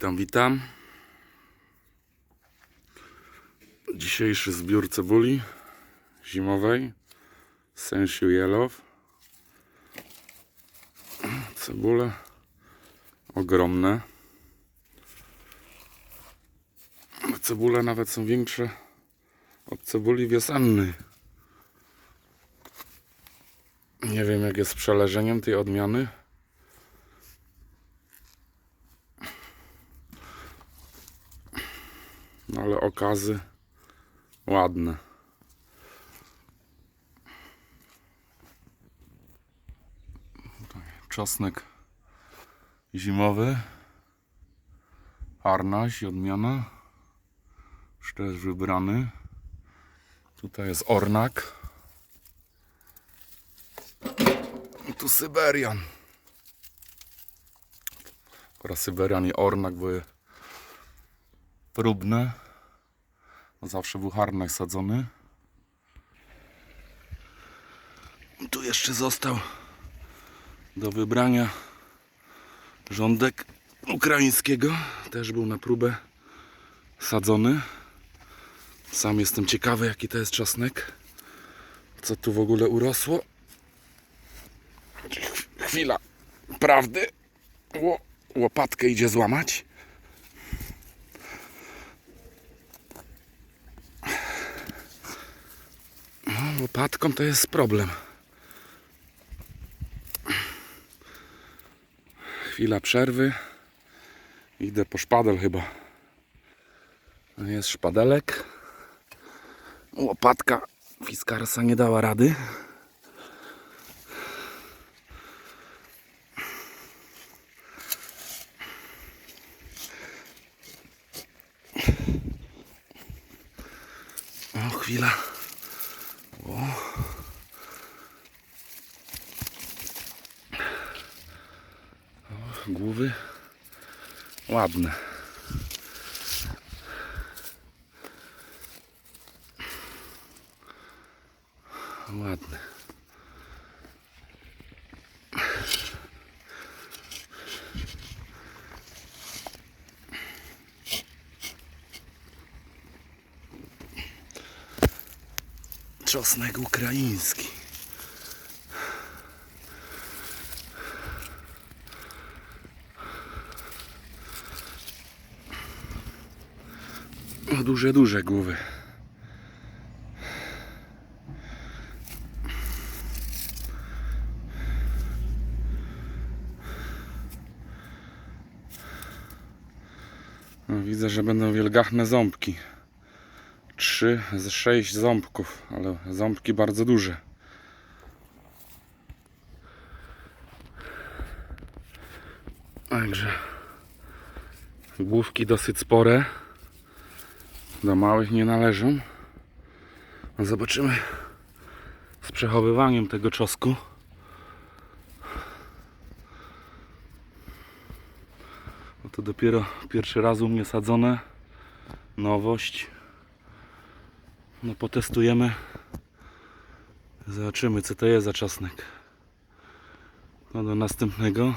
Witam, witam. Dzisiejszy zbiór cebuli zimowej Sensiu Yellow. Cebule ogromne. Cebule nawet są większe od cebuli wiosennej. Nie wiem jak jest z przeleżeniem tej odmiany. No ale okazy ładne. Czosnek zimowy. Harnaś i odmiana. Już wybrany. Tutaj jest ornak. I tu Syberian. Akurat Syberian i ornak były próbne. Zawsze był harnaś sadzony. Tu jeszcze został do wybrania rządek ukraińskiego. Też był na próbę sadzony. Sam jestem ciekawy, jaki to jest czosnek. Co tu w ogóle urosło. Ch- Chwila prawdy. Ło, łopatkę idzie złamać. Łopatką to jest problem. Chwila przerwy. Idę po szpadel chyba. Jest szpadelek. Łopatka Fiskarsa nie dała rady. O, chwila. Głowy ładne. Ładne. Czosnek ukraiński. O, duże, duże głowy. No, widzę, że będą wielgachne ząbki. Trzy z sześć ząbków, ale ząbki bardzo duże. Także główki dosyć spore. Do małych nie należą. No Zobaczymy z przechowywaniem tego czosku. No to dopiero pierwszy raz u mnie sadzone. Nowość. No potestujemy. Zobaczymy co to jest za czosnek. No do następnego.